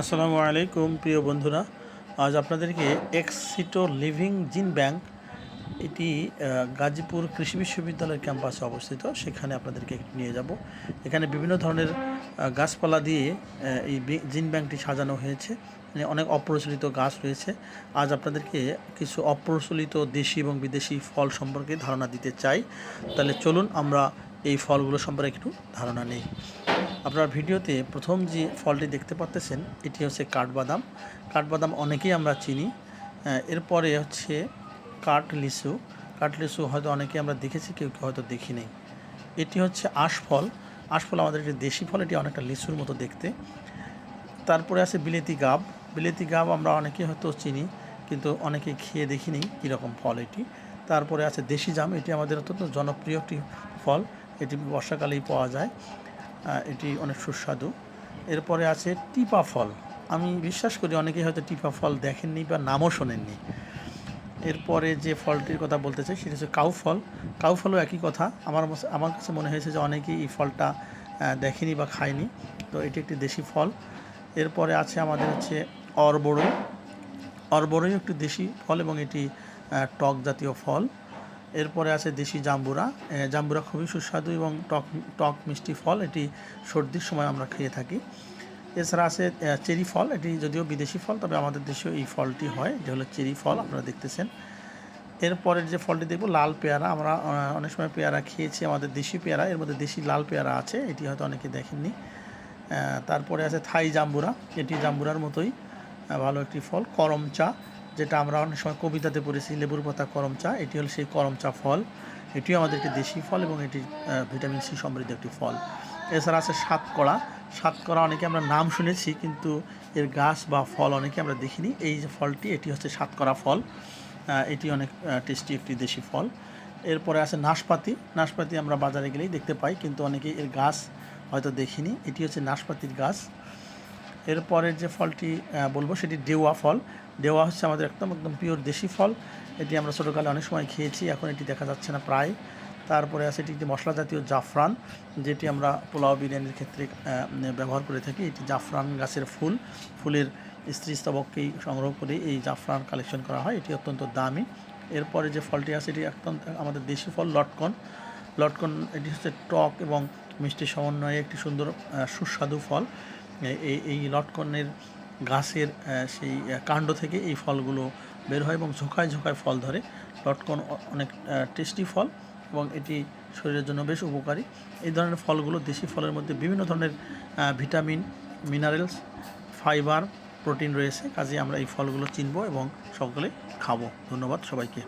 আসসালামু আলাইকুম, প্রিয় বন্ধুরা। আজ আপনাদেরকে এক্সিটো লিভিং জিন ব্যাংক এটি গাজীপুর কৃষি বিশ্ববিদ্যালয়ের ক্যাম্পাসে অবস্থিত। সেখানে আপনাদেরকে নিয়ে যাব। এখানে বিভিন্ন ধরনের গাছপালা দিয়ে এই জিন ব্যাংকটি সাজানো হয়েছে। অনেক অপ্রচলিত গাছ রয়েছে। আজ আপনাদেরকে কিছু অপ্রচলিত দেশি এবং বিদেশি ফল সম্পর্কে ধারণা দিতে চাই। তাহলে চলুন আমরা এই ফলগুলো সম্পর্কে একটু ধারণা নেই। আপনার ভিডিওতে প্রথম যে ফলটি দেখতে পাচ্তেছেন এটি হচ্ছে কাঠবাদাম। কাঠবাদাম অনেকেই আমরা চিনি। এরপরে হচ্ছে কাঠ লিচু। কাঠ লিচু হয়তো অনেকে আমরা দেখেছি, কেউ কেউ হয়তো দেখি নেই। এটি হচ্ছে আশফল আশফল আমাদের একটি দেশি ফল, এটি অনেকটা লিচুর মতো দেখতে। তারপরে আছে বিলেতি গাব। বিলেতি গাব আমরা অনেকে হয়তো চিনি, কিন্তু অনেকে খেয়ে দেখিনি কীরকম ফল এটি। তারপরে আছে দেশি জাম। এটি আমাদের অত্যন্ত জনপ্রিয় একটি ফল। এটি বর্ষাকালেই পাওয়া যায়। এটি অনেক সুস্বাদু। এরপরে আছে টিপা ফল। আমি বিশ্বাস করি অনেকেই হয়তো টিপা ফল দেখেননি বা নামও শোনেননি। এরপরে যে ফলটির কথা বলতে চাই, সেটা হচ্ছে কাউ ফল। কাউ ফলও একই কথা। আমার আমার কাছে মনে হয়েছে যে অনেকেই এই ফলটা দেখেনি বা খায়নি। তো এটি একটি দেশি ফল। এরপরে আছে আমাদের হচ্ছে অরবড়ই। অরবড়ই একটি দেশি ফল এবং এটি টক জাতীয় ফল। এরপরে আছে দেশি জাম্বুরা। জাম্বুরা খুবই সুস্বাদু এবং টক টক মিষ্টি ফল। এটি সর্দির সময় আমরা খেয়ে থাকি। এছাড়া আছে চেরি ফল। এটি যদিও বিদেশি ফল, তবে আমাদের দেশেও এই ফলটি হয়। এটি হলো চেরি ফল, আপনারা দেখতেছেন। এরপরের যে ফলটি দেখব, লাল পেয়ারা। আমরা অনেক সময় পেয়ারা খেয়েছি, আমাদের দেশি পেয়ারা। এর মধ্যে দেশি লাল পেয়ারা আছে, এটি হয়তো অনেকে দেখেননি। তারপরে আছে থাই জাম্বুরা। এটি জাম্বুরার মতোই ভালো একটি ফল। করম চা যেটা আমরা অনেক সময় কবিতাতে পড়েছি, লেবুর পাতা, করম চা, এটি হল সেই করম চা ফল। এটিও আমাদেরকে দেশি ফল এবং এটি ভিটামিন সি সমৃদ্ধ একটি ফল। এছাড়া আছে সাতকড়া। সাতকড়া অনেকে আমরা নাম শুনেছি, কিন্তু এর গাছ বা ফল অনেকে আমরা দেখিনি। এই যে ফলটি, এটি হচ্ছে সাতকড়া ফল। এটি অনেক টেস্টি একটি দেশি ফল। এরপরে আছে নাশপাতি। নাশপাতি আমরা বাজারে গেলেই দেখতে পাই, কিন্তু অনেকে এর গাছ হয়তো দেখিনি। এটি হচ্ছে নাশপাতির গাছ। এরপরের যে ফলটি বলব সেটি ডেওয়া ফল। ডেওয়া হচ্ছে আমাদের একদম একদম পিওর দেশি ফল। এটি আমরা ছোটোকালে অনেক সময় খেয়েছি, এখন এটি দেখা যাচ্ছে না প্রায়। তারপরে আছে এটি একটি মশলা জাতীয় জাফরান, যেটি আমরা পোলাও, বিরিয়ানির ক্ষেত্রে ব্যবহার করে থাকি। এটি জাফরান গাছের ফুল। ফুলের স্ত্রী স্তবককেই সংগ্রহ করে এই জাফরান কালেকশন করা হয়। এটি অত্যন্ত দামি। এরপরে যে ফলটি আছে, এটি একদম, আমাদের দেশি ফল, লটকন। লটকন, এটি হচ্ছে টক এবং মিষ্টি সমন্বয়ে একটি সুন্দর সুস্বাদু ফল। এই এই লটকনের গাছের সেই কাণ্ড থেকে এই ফলগুলো বের হয় এবং ঝোঁকায় ঝোঁকায় ফল ধরে। লটকন অনেক টেস্টি ফল এবং এটি শরীরের জন্য বেশ উপকারী। এই ধরনের ফলগুলো দেশি ফলের মধ্যে বিভিন্ন ধরনের ভিটামিন, মিনারেলস, ফাইবার, প্রোটিন রয়েছে। কাজে আমরা এই ফলগুলো চিনব এবং সকলে খাব। ধন্যবাদ সবাইকে।